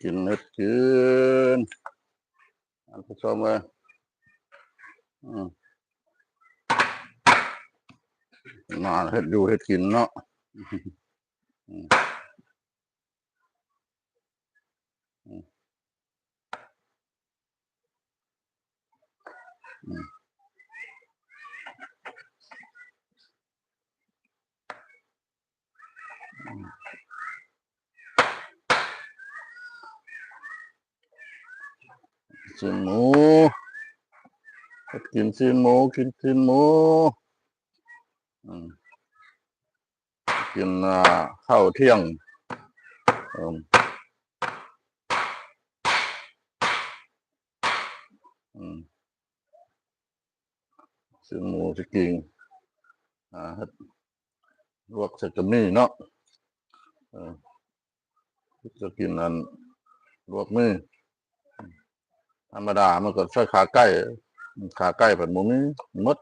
กินน็ดกินอันผู้ชมเลยอืมาเฮ็ดอยู่เฮ็ดกินเนาะอืม อืมอืมสินหมูกินสินหมูกินสินหมูกินข้าวเที่ยงอืมอืมสินหมูสิกินอ่าลวกใส่กมี่เนาะจะกินอันลวกมือ ธรรมดามันก็ใช้ขาไก่ขาไก่ผัดหมูนี้มด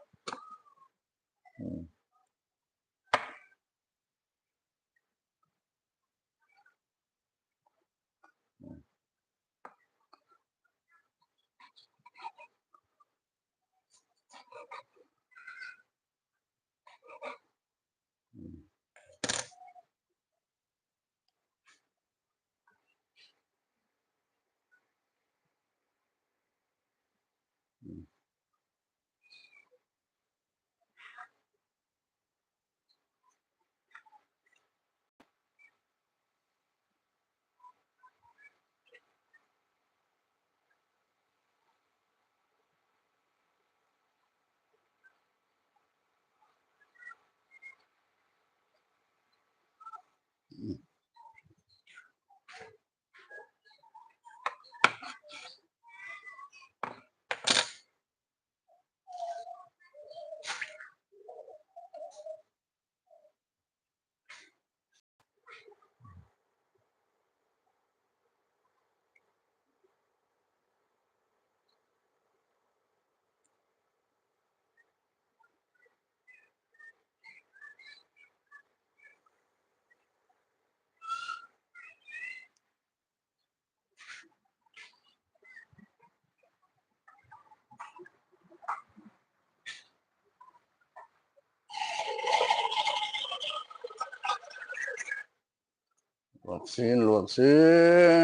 วกซีนลวกซี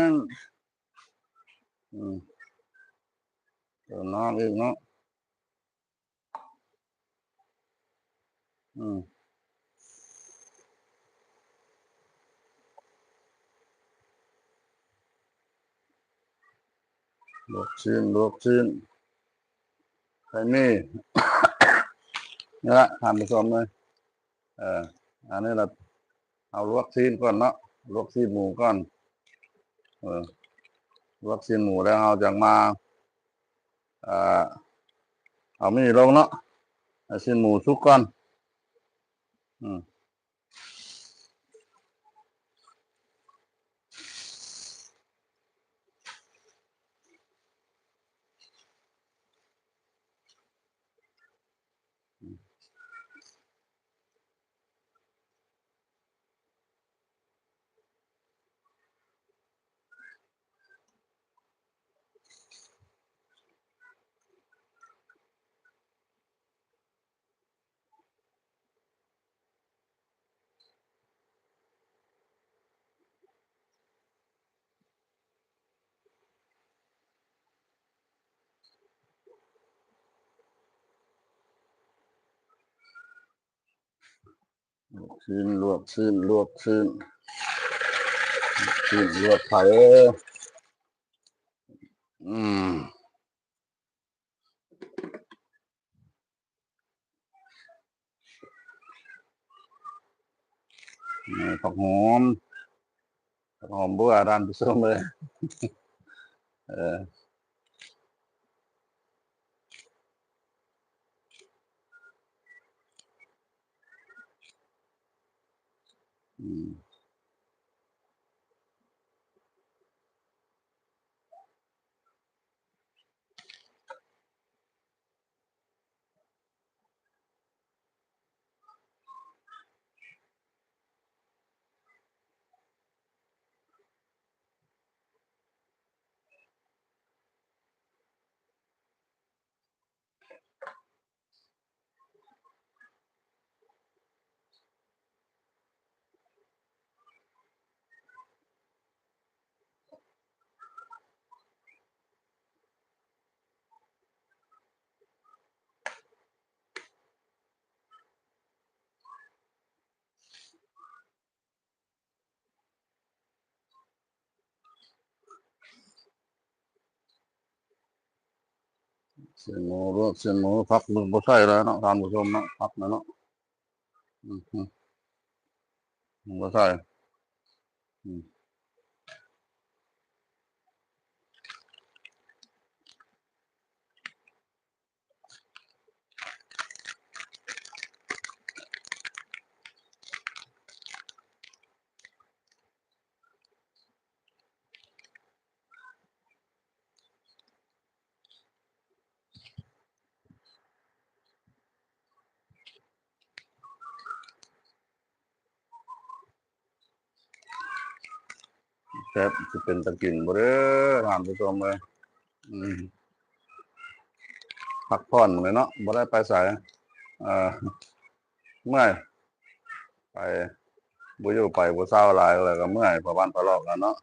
นอืมเดี๋ยวน้ำอีกเนาะอืมลวกซีนลวกซีนใส่นี่นี่ละทำผสมเลยเอออันนี้เราเอาลวกซีนก่อนเนาะ ลวกซีนหมูก่อน เออลวกซีนหมูแล้วเอาจากมาเอ่อเอามีลงเนาะวัคซีนหมูสุกก่อน อืม ลวกซีนลวกซีนลวกซีนซีนลวกไข่อืมผักหอมผักหอมบัวด้านผู้ชมเลยเออ อื มเส้นหมูลวเส้นหมูพักมือบ่ใช่แล้วเนาะท่านผู้ชมเนาะพักนะเนาะอืมอืมบ่ใช่อืม แซ่บสิเป็นตะกินบ่เด้อท่านผู้ชมเลยอืมพักผ่อนเลยเนาะบ่ได้ไปไสเอ่อเมื่อยไปบ่อยู่ไปบ่เศร้าหลายแล้วก็เมื่อยประวันประลอกแล้วเนาะ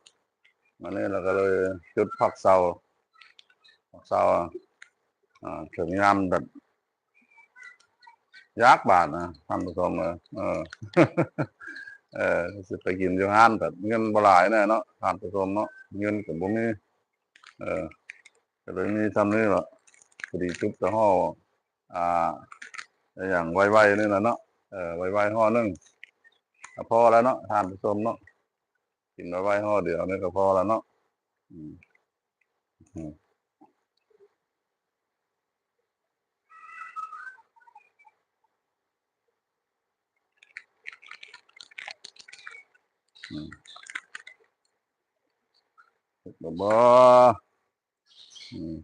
วันนี้เราก็เลยจุดพักเศร้าพักเศร้าอ่าถึงยามแบบยากบาทนะท่านผู้ชมเออ เออสิไปกินอยู่ห้านแบบเงินบหลายแน่เนาะท่านผู้ชมเนาะเงินก็บ่มีเออก็เลยมีทำนี้ล่ะพอดีจุดตะห่ออ่า อย่างไวๆนี่ล่ะเนาะเออไวๆห่อนึงพอแล้วเนาะท่านผู้มเนาะกินไวๆห่อเดียวนี่ก็พอแล้วเนาะอืม อืม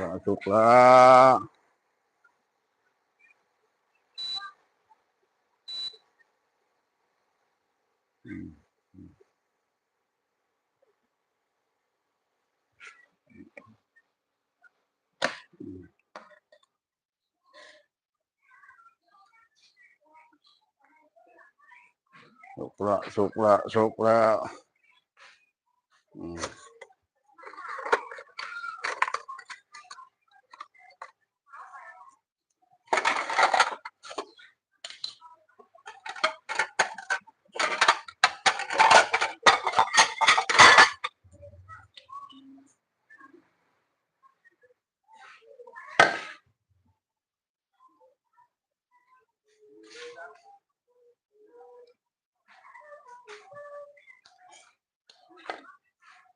ละสุกแล้วอืมสุกละสุกละสุกแล้วอืม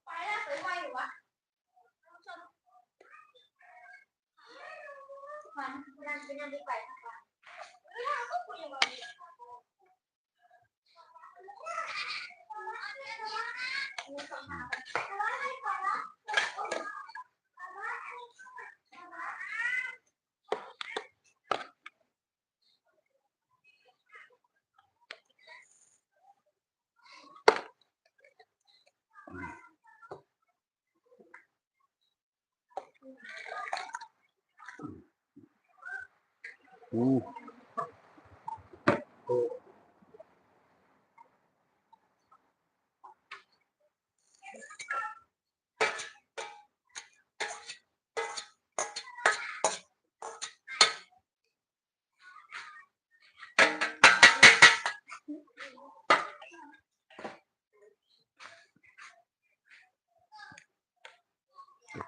ไปแล้วไปไหวอยู่วะมันนั่นเป็นยังไงไปนะคะก็คุยกับเรา อืม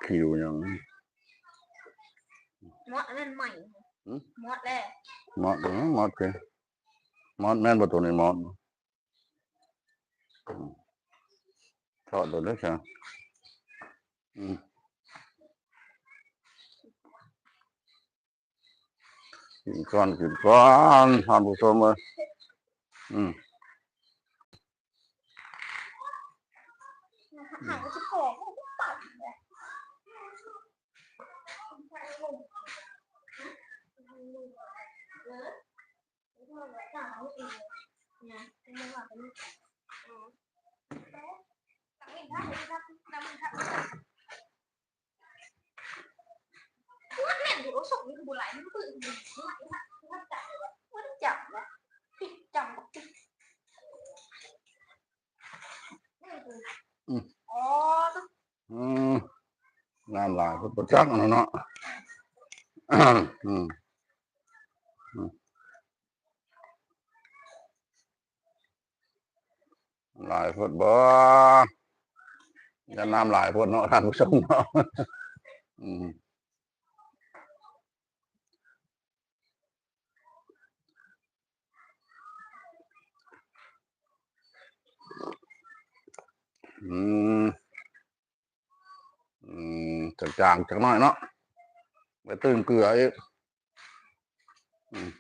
คิวยังมอดนั่นใหม่หืมมอดแล้วมอดเออมอดเป็นมอดแม่นประตูในมอดอืมทอดตัวเล็กใช่อืมกินก้อนกินก้อนทานผู้ชมเลยอืมห่างกันสิบสองปัดเลย เออแล้วก็แบบต่างเอาเองนะเป็นจังหวะเป็นอ๋อแล้วต่างเองได้เลยครับ หลายพดบ่จะน้ำหลายพดเนาะท่านผู้ชมเนาะอืมอืมอืมจางๆจักหน่อยเนาะไปตื่นเกลืออีกอืม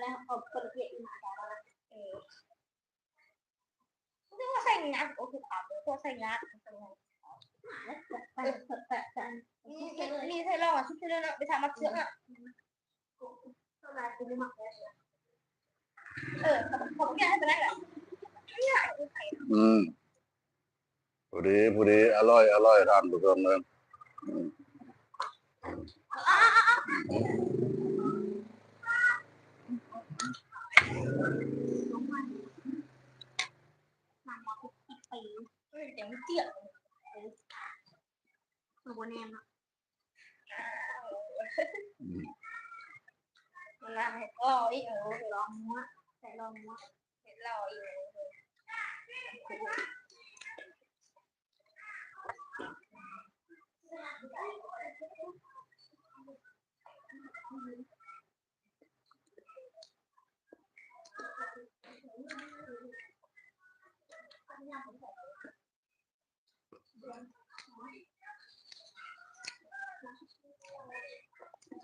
แรกเอาคนเกลียดมาแล้วเออนึกว่าใส่งานโอ้โหขาวเลยพวกใส่งานนี่นี่ใช่เราอะชุดเรื่องไปทำมาเชื่ออะเท่าไหร่คุณไม่มักเออผมแค่ให้ไปได้แหละออืมพอดีพอดีอร่อยอร่อยทานผู้ชมเลยอืม มันมาทุกปีเออเดี๋ยวมันเตี้ย ตัวโบแนมเนาะมันละเห็ดล่ออีกเออลองมัวใส่ลองมัวเห็ดล่ออีกเออ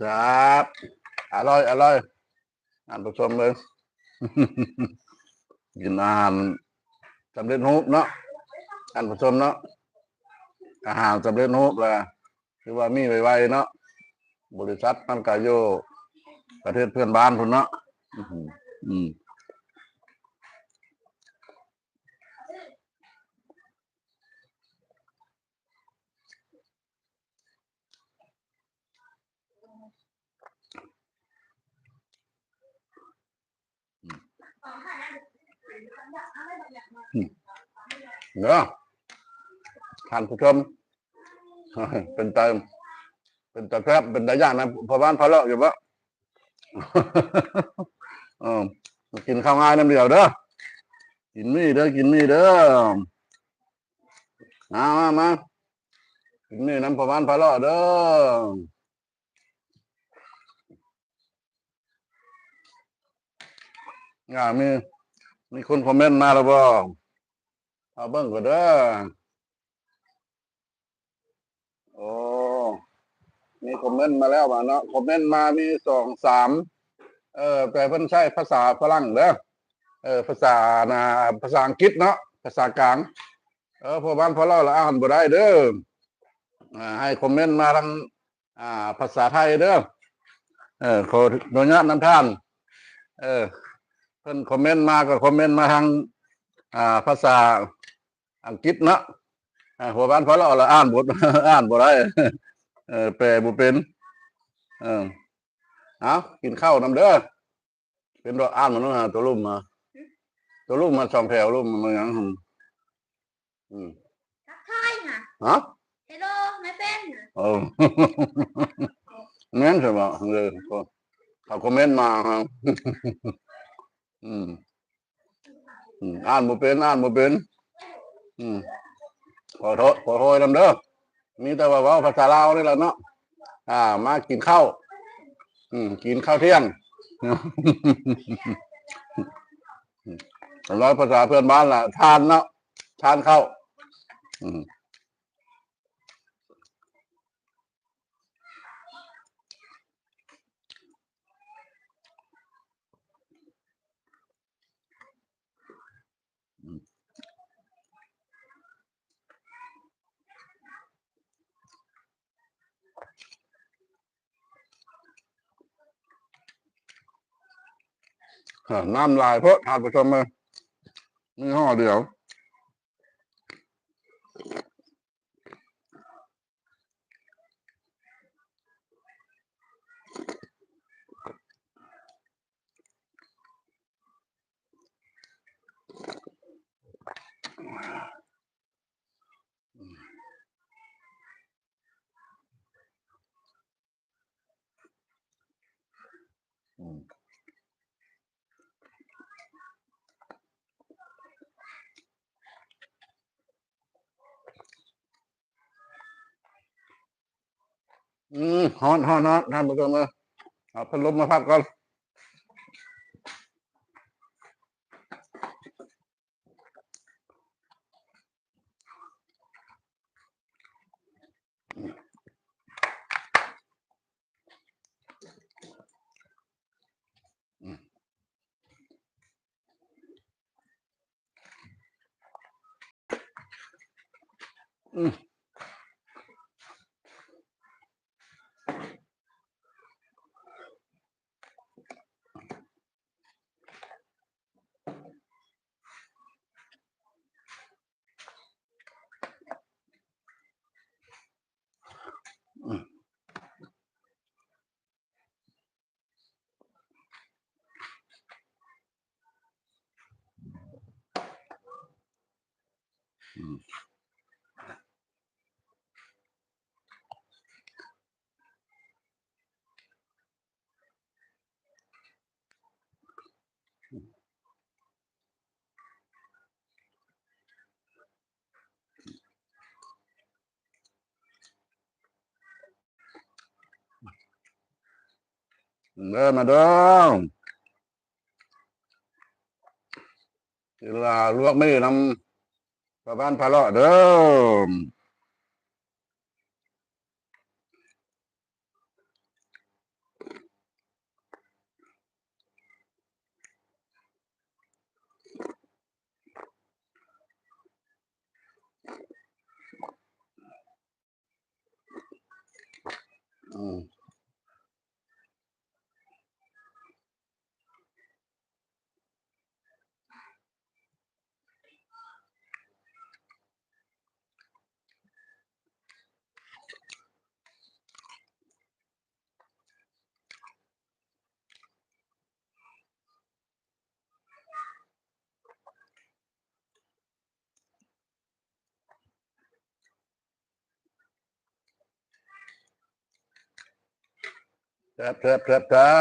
ครับ อร่อย อร่อยอ่านผู้ชมเลยกินอาหารสำเร็จรูปเนาะอ่านผู้ชมเนาะอาหารสำเร็จรูปละคือว่ามีไวๆเนาะบริษัทมันกายโยประเทศเพื่อนบ้านพุ่นเนาะอืม เนาะท่านผู้ชมเป็นเติม เป็นตะแครบเป็นตะย่างนะพอบ้านพอเลาะอยู่ปะเออกินข้าวง่ายน้ำเดียวเด้อกินมีเด้อกินมีเด้อมามามากินมีน้ำพอบ้านพอเลาะเด้ออ่ามีมีคนคอมเมนต์มาแล้วบ่ เอาเบิ่งก็เด้อโอ้มีคอมเมนต์มาแล้วว่าเนาะคอมเมนต์มามีสองสามเออแต่เพิ่นใช้ภาษาฝรั่งเด้อเออภาษานะภาษาอังกฤษเนาะภาษากลาง เออพอบ้านพอเราละอ่านบ่ได้เด้ออ่าให้คอมเมนต์มาทางอ่า ภาษาไทยเด้อเออขออนุญาตนำท่าน เออเพิ่นคอมเมนต์มาก็คอมเมนต์มาทางอ่าภาษา อังกฤษเนาะอ่าหัวบ้านพอเราละอ่านบทอ่านบ่ได้เออแปลบ่เป็น เออเอากินข้าวนำเด้อเป็นดอกอ่านมันเนาะตัวลุ่มมา ตัวลุ่มมาสองแถวลุ่มมันหยังหั่นอืมทักทายค่ะฮะ Hello my friend โอ้แม่นใช่ป่ะเลยก็เขาคอมเมนต์มาครับอืมอืมอ่านบ่เป็นอ่านบ่เป็น อืมขอโทษขอโทษนำเด้อมีแต่ว่าเว้าภาษาลาวนี่แหละเนาะอ่า มากินข้าวอืม กินข้าวเที่ยงร้อยภาษาเพื่อนบ้านล่ะ ทานเนาะทานข้าวอืม น้ำลายเพราะทานผู้ชมมามีห่อเดียว ฮอนฮอนฮอนท่านผู้ชมเลยเอาพัดลมมาพักก่อนอืม Đây mà đó thì là luộc mấy năm ชาวบ้านพาเลาะเด้อม ครับครับครับครั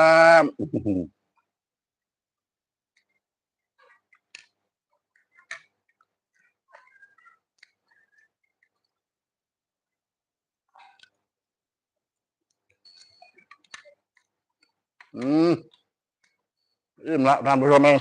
บอืมอิ่มละท่านผู้ชมเอง